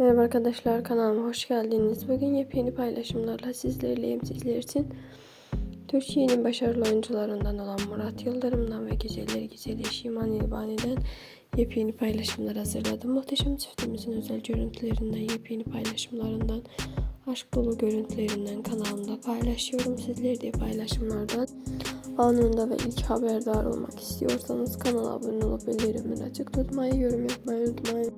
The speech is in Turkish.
Merhaba arkadaşlar kanalıma hoş geldiniz. Bugün yepyeni paylaşımlarla sizlerleyim. Sizler için Türkiye'nin başarılı oyuncularından olan Murat Yıldırım'dan ve güzeller güzeli Şiman İlbani'den yepyeni paylaşımlar hazırladım. Muhteşem çiftimizin özel görüntülerinden, yepyeni paylaşımlarından, aşk dolu görüntülerinden kanalımda paylaşıyorum. Sizler de paylaşımlardan anında ve ilk haberdar olmak istiyorsanız kanala abone olup bildirimleri açık tutmayı, yorum yapmayı unutmayın.